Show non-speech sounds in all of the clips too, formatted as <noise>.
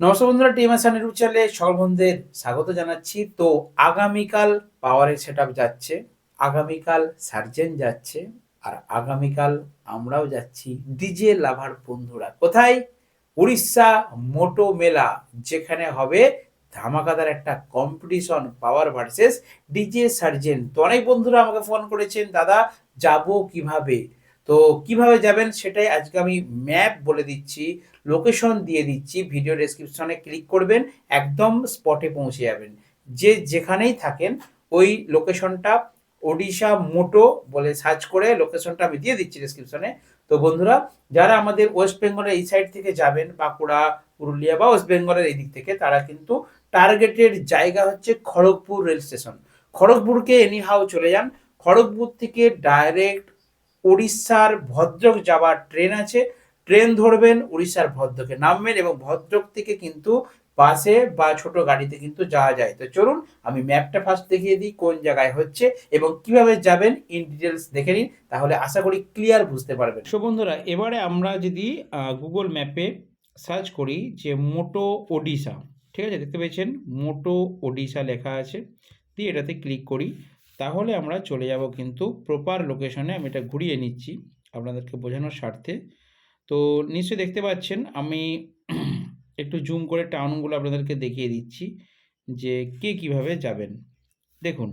নমস্কার বন্ধুরা টিএমএসআন ইউটিউব চ্যানেলে সকল বন্ধুদের স্বাগত জানাচ্ছি। তো আগামীকাল পাওয়ারের সেট যাচ্ছে, আগামীকাল সার্জেন যাচ্ছে, আর আগামীকাল আমরাও যাচ্ছি ডিজে লাভার বন্ধুরা। কোথায়? উড়িষ্যা মোটো মেলা, যেখানে হবে ধামাকাদার একটা competition power versus DJ Sarzen তো অনেক বন্ধুরা আমাকে ফোন করেছেন, দাদা, যাব কীভাবে? তো কীভাবে যাবেন সেটাই আজকে আমি ম্যাপ বলে দিচ্ছি লোকেশন দিয়ে দিচ্ছি ভিডিও ডেসক্রিপশনে ক্লিক করবেন, একদম স্পটে পৌঁছে যাবেন। যে যেখানেই থাকেন, ওই লোকেশনটা ওডিশা মোটো বলে সার্চ করে লোকেশনটা আমি দিয়ে দিচ্ছি ডেসক্রিপশনে তো বন্ধুরা, যারা আমাদের ওয়েস্ট বেঙ্গলের এই সাইড থেকে যাবেন, বাঁকুড়া, পুরুলিয়া বা ওয়েস্ট বেঙ্গলের এই দিক থেকে, তারা কিন্তু টার্গেটের জায়গা হচ্ছে খড়গপুর রেল স্টেশন। খড়গপুরকে এনি এনিহাও চলে যান। খড়গপুর থেকে ডাইরেক্ট উড়িষ্যার ভদ্রক যাওয়ার ট্রেন আছে। ট্রেন ধরবেন উড়িষ্যার ভদ্রকে নামবেন এবং ভদ্রক থেকে কিন্তু বাসে বা ছোট গাড়িতে কিন্তু যাওয়া যায়। তো চলুন আমি ম্যাপটা ফার্স্ট দেখিয়ে দিই, কোন জায়গায় হচ্ছে এবং কীভাবে যাবেন ইন ডিটেলস দেখে নিন, তাহলে আশা করি ক্লিয়ার বুঝতে পারবেন। সো বন্ধুরা, এবারে আমরা যদি গুগল ম্যাপে সার্চ করি যে মোটো ওডিশা, ঠিক আছে? দেখতে পেয়েছেন? মোটো ওডিশা লেখা আছে। দিয়ে এটাতে ক্লিক করি। তাহলে আমরা চলে যাব কিন্তু প্রপার লোকেশনে আমি এটা ঘুরিয়ে নিচ্ছি আপনাদেরকে বোঝানোর স্বার্থে। তো নিশ্চয়ই দেখতে পাচ্ছেন, আমি <clears throat> একটু জুম করে টাউনগুলো আপনাদেরকে দেখিয়ে দিচ্ছি যে কে কীভাবে যাবেন। দেখুন,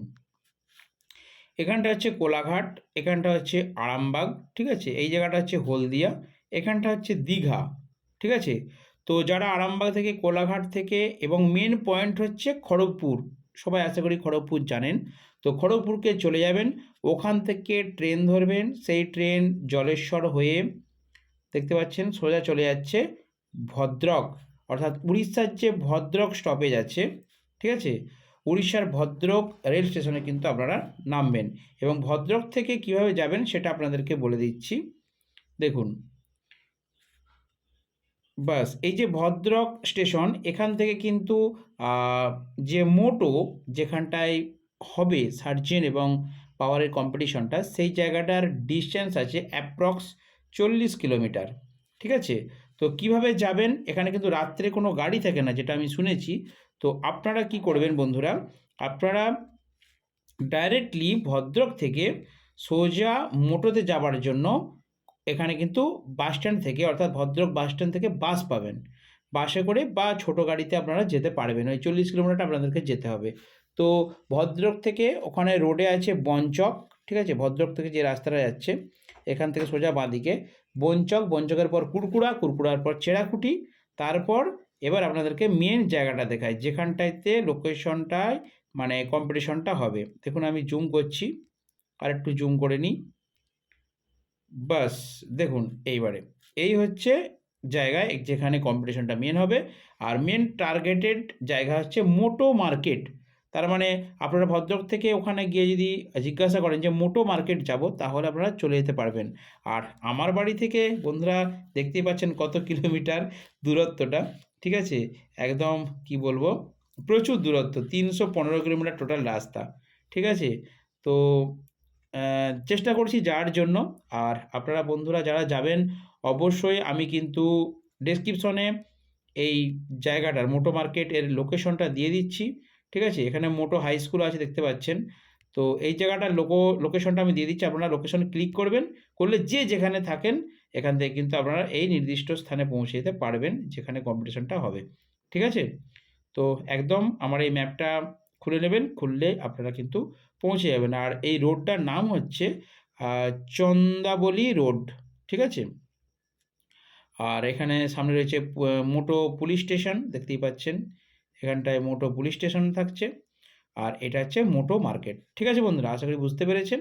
এখানটা হচ্ছে কোলাঘাট, এখানটা হচ্ছে আরামবাগ, ঠিক আছে? এই জায়গাটা হচ্ছে হলদিয়া, এখানটা হচ্ছে দীঘা, ঠিক আছে? তো যারা আরামবাগ থেকে, কোলাঘাট থেকে এবং মেন পয়েন্ট হচ্ছে খড়গপুর সবাই আশা করি খড়গপুর জানেন। তো খড়গপুরকে চলে যাবেন, ওখান থেকে ট্রেন ধরবেন, সেই ট্রেন জলেশ্বর হয়ে দেখতে পাচ্ছেন সোজা চলে যাচ্ছে ভদ্রক, অর্থাৎ উড়িষ্যার যে ভদ্রক স্টপেজ আছে, ঠিক আছে? উড়িষ্যার ভদ্রক রেল স্টেশনে কিন্তু আপনারা নামবেন। এবং ভদ্রক থেকে কীভাবে যাবেন সেটা আপনাদেরকে বলে দিচ্ছি। দেখুন বাস, এই যে ভদ্রক স্টেশন, এখান থেকে কিন্তু যে মোটো যেখানটায় হবে সার্জেন এবং পাওয়ারের কম্পিটিশনটা, সেই জায়গাটার ডিস্টেন্স আছে অ্যাপ্রক্স চল্লিশ কিলোমিটার। ঠিক আছে? তো কীভাবে যাবেন? এখানে কিন্তু রাত্রে কোনো গাড়ি থাকে না, যেটা আমি শুনেছি। তো আপনারা কি করবেন বন্ধুরা? আপনারা ডাইরেক্টলি ভদ্রক থেকে সোজা মোটোতে যাবার জন্য এখানে কিন্তু বাস স্ট্যান্ড থেকে, অর্থাৎ ভদ্রক বাস স্ট্যান্ড থেকে বাস পাবেন। বাসে করে বা ছোট গাড়িতে আপনারা যেতে পারবেন। ওই চল্লিশ কিলোমিটার আপনাদেরকে যেতে হবে। তো ভদ্রক থেকে ওখানে রোডে আছে বনচক, ঠিক আছে? ভদ্রক থেকে যে রাস্তাটা যাচ্ছে, এখান থেকে সোজা বাঁদিকে। বনচক, বনচকের পর কুরকুড়া কুরকুড়ার পর চেরাকুটি, তারপর এবার আপনাদেরকে মেন জায়গাটা দেখায় যেখানটাতে লোকেশনটায় মানে কম্পিটিশনটা হবে। দেখুন, আমি জুম করছি। আর একটু জুম করে নিই। বাস, দেখুন, এইবারে। এই হচ্ছে জায়গায় যেখানে কম্পিটিশনটা মেন হবে। আর মেন টার্গেটেড জায়গা হচ্ছে মোটো মার্কেট তার মানে আপনারা ভদ্রক থেকে ওখানে গিয়ে যদি জিজ্ঞাসা করেন যে, মোটো মার্কেট যাব? তাহলে আপনারা চলে যেতে পারবেন। আর আমার বাড়ি থেকে বন্ধুরা দেখতেই পাচ্ছেন কত কিলোমিটার দূরত্বটা। ঠিক আছে? একদম, কি বলব, প্রচুর দূরত্ব, তিনশো পনেরো কিলোমিটার টোটাল রাস্তা। ঠিক আছে? তো চেষ্টা করছি যাওয়ার জন্য। আর আপনারা বন্ধুরা যারা যাবেন, অবশ্যই আমি কিন্তু ডেসক্রিপশনে এই জায়গাটার, মোটো মার্কেট এর লোকেশনটা দিয়ে দিচ্ছি। ঠিক আছে? এখানে মোটো হাই স্কুল আছে, দেখতে পাচ্ছেন। তো এই জায়গাটার লোকো লোকেশনটা আমি দিয়ে দিচ্ছি। আপনারা লোকেশন ক্লিক করবেন, করলে যে যেখানে থাকেন, এখান থেকে কিন্তু আপনারা এই নির্দিষ্ট স্থানে পৌঁছে যেতে পারবেন, যেখানে কম্পিটিশনটা হবে। ঠিক আছে? তো একদম আমার এই ম্যাপটা খুলে নেবেন, খুললে আপনারা কিন্তু পৌঁছে যাবেন। আর এই রোডটার নাম হচ্ছে চন্দাবলি রোড, ঠিক আছে? আর এখানে সামনে রয়েছে মোটো পুলিশ স্টেশন, দেখতেই পাচ্ছেন? এখানটায় মোটো পুলিশ স্টেশন থাকছে। আর এটা হচ্ছে মোটো মার্কেট, ঠিক আছে বন্ধুরা? আশা করি বুঝতে পেরেছেন।